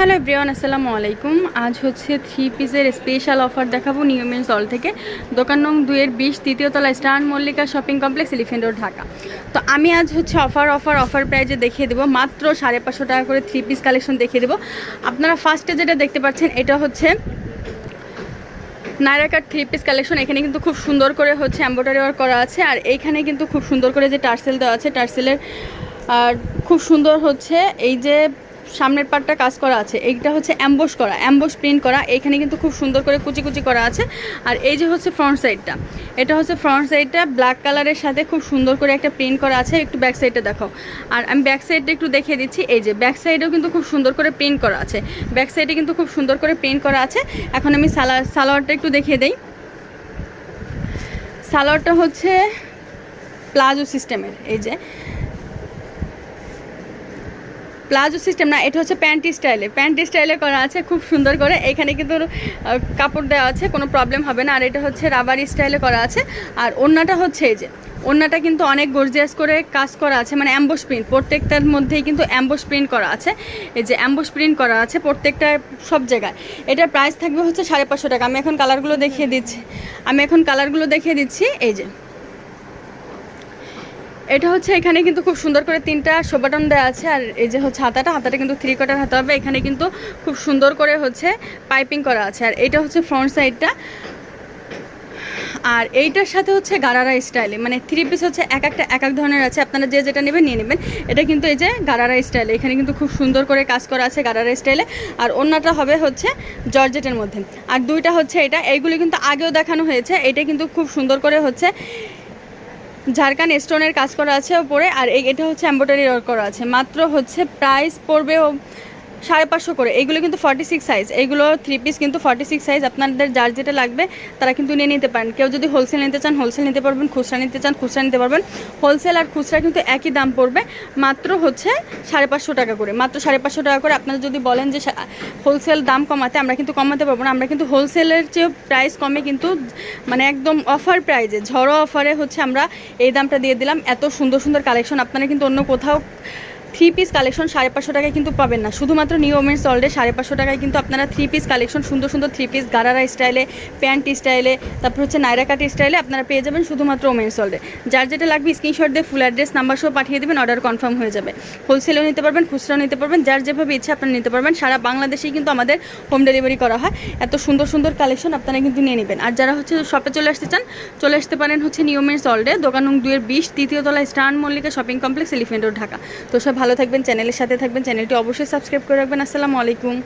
Hello everyone, আসসালামু আলাইকুম। আজ হচ্ছে থ্রি পিসের স্পেশাল অফার দেখাবো নিয়মের হল থেকে। দোকান নং দুইয়ের বিশ তৃতীয় তলা star Mallika shopping complex elephant road Dhaka. তো আমি আজ হচ্ছে অফার অফার অফার প্রাইজে দেখিয়ে দেবো। মাত্র সাড়ে পাঁচশো টাকা করে থ্রি পিস কালেকশন দেখিয়ে দেবো। আপনারা ফার্স্টে যেটা দেখতে পাচ্ছেন, এটা হচ্ছে নায়রাকার থ্রি পিস কালেকশন এখানে কিন্তু খুব সুন্দর করে হচ্ছে এম্ব্রয়ডারি ওয়ার্ক করা আছে। আর এইখানে কিন্তু খুব সুন্দর করে যে টার্সেল দেওয়া আছে, টার্সেলের, আর খুব সুন্দর হচ্ছে এই যে সামনের পার্টটা কাজ করা আছে। এইটা হচ্ছে অ্যাম্বোস করা। অ্যাম্বোস প্রিন্ট করা। এখানে কিন্তু খুব সুন্দর করে কুচি কুচি করা আছে। আর এই যে হচ্ছে ফ্রন্ট সাইডটা এটা হচ্ছে ফ্রন্ট সাইডটা ব্ল্যাক কালারের সাথে খুব সুন্দর করে একটা প্রিন্ট করা আছে। একটু ব্যাক সাইডটা দেখো। আর আমি ব্যাক সাইডটা একটু দেখিয়ে দিচ্ছি। এই যে ব্যাক সাইডেও কিন্তু খুব সুন্দর করে প্রিন্ট করা আছে। ব্যাক সাইডে কিন্তু খুব সুন্দর করে প্রিন্ট করা আছে। এখন আমি সালোয়ার সালোয়ারটা একটু দেখিয়ে দেই। সালোয়ারটা হচ্ছে প্লাজো সিস্টেমের এই যে প্লাজো সিস্টেম না, এটা হচ্ছে প্যান্ট স্টাইলে। প্যান্ট স্টাইলে করা আছে, খুব সুন্দর করে। এখানে কিন্তু কাপড় দেওয়া আছে, কোনো প্রবলেম হবে না। আর এটা হচ্ছে রাবার স্টাইলে করা আছে। আর ওড়নাটা হচ্ছে এই যে ওড়নাটা কিন্তু অনেক গর্জিয়াস করে কাজ করা আছে। মানে অ্যাম্বোস প্রিন্ট প্রত্যেকটার মধ্যেই কিন্তু অ্যাম্বোস প্রিন্ট করা আছে। এই যে অ্যাম্বোস প্রিন্ট করা আছে প্রত্যেকটা সব জায়গায়। এটার প্রাইস থাকবে হচ্ছে সাড়ে পাঁচশো টাকা। আমি এখন কালারগুলো দেখিয়ে দিচ্ছি। আমি এখন কালারগুলো দেখিয়ে দিচ্ছি। এই যে এটা হচ্ছে এখানে কিন্তু খুব সুন্দর করে তিনটা শোবাটন দেওয়া আছে, আর এই যে হচ্ছে হাতাটা হাতাটা কিন্তু থ্রি কোয়ার্টার হাতা হবে। এখানে কিন্তু খুব সুন্দর করে হচ্ছে পাইপিং করা আছে, আর এটা হচ্ছে ফ্রন্ট সাইডটা আর এইটার সাথে হচ্ছে গারারা স্টাইলে মানে থ্রি পিস হচ্ছে এক একটা, এক এক ধরনের আছে। আপনারা যে যেটা নেবেন, নিয়ে নেবেন। এটা কিন্তু এই যে গারারা স্টাইলে এখানে কিন্তু খুব সুন্দর করে কাজ করা আছে গারারা স্টাইলে আর অন্যটা হবে হচ্ছে জর্জেটের মধ্যে। আর দুইটা হচ্ছে এটা, এইগুলি কিন্তু আগেও দেখানো হয়েছে। এটা কিন্তু খুব সুন্দর করে হচ্ছে ঝাড়খান স্টোনের কাজ করা আছে ওপরে আর এটা হচ্ছে এম্ব্রয়ডারি ওয়ার্ক করা আছে। মাত্র হচ্ছে প্রাইস পড়বে সাড়ে পাঁচশো করে। এইগুলো কিন্তু ফর্টি সিক্স সাইজ এইগুলো থ্রি পিস কিন্তু ফর্টি সিক্স সাইজ আপনাদের যার যেটা লাগবে, তারা কিন্তু নিয়ে নিতে পারেন। কেউ যদি হোলসেল নিতে চান হোলসেল নিতে পারবেন, খুচরা নিতে চান, খুচরা নিতে পারবেন। হোলসেল আর খুচরা কিন্তু একই দাম পড়বে, মাত্র হচ্ছে সাড়ে পাঁচশো টাকা করে। মাত্র সাড়ে পাঁচশো টাকা করে আপনারা যদি বলেন যে হোলসেল দাম কমাতে আমরা কিন্তু কমাতে পারব না। আমরা কিন্তু হোলসেলের চেয়ে প্রাইস কমে কিন্তু মানে একদম অফার প্রাইজে ঝড়ো অফারে হচ্ছে আমরা এই দামটা দিয়ে দিলাম। এত সুন্দর সুন্দর কালেকশন আপনারা কিন্তু অন্য কোথাও থ্রি পিস কালেকশন সাড়ে পাঁচশো টাকায় কিন্তু পাবেন না। শুধুমাত্র নিউ ওমেন্স অলডে সাড়ে পাঁচশো টাকায় কিন্তু আপনারা থ্রি পিস কালেকশন সুন্দর সুন্দর থ্রি পিস গারারা স্টাইলে প্যান্ট স্টাইলে তারপর হচ্ছে নাইরা কাট স্টাইলে আপনারা পেয়ে যাবেন শুধুমাত্র ওমেন্স অলডে যার যেটা লাগবে স্ক্রিনশট দিয়ে ফুল অ্যাড্রেস নাম্বার সহ পাঠিয়ে দেবেন অর্ডার কনফার্ম হয়ে যাবে। হোলসেলেও নিতে পারবেন, খুচরাও নিতে পারবেন, যার যেভাবে ইচ্ছা আপনারা নিতে পারবেন। সারা বাংলাদেশেই কিন্তু আমাদের হোম ডেলিভারি করা হয়। এত সুন্দর সুন্দর কালেকশন আপনারা কিন্তু নিয়ে নেবেন। আর যারা হচ্ছে শপে চলে আসতে চান, চলে আসতে পারেন হচ্ছে নিয়মের অলডে দোকান দুয়ের বিশ, তৃতীয় তলায় star Mallika shopping complex elephant Dhaka. তো সব ভালো থাকবেন চ্যানেলের সাথে থাকবেন চ্যানেলটি অবশ্যই সাবস্ক্রাইব করে রাখবেন। আসসালামু আলাইকুম।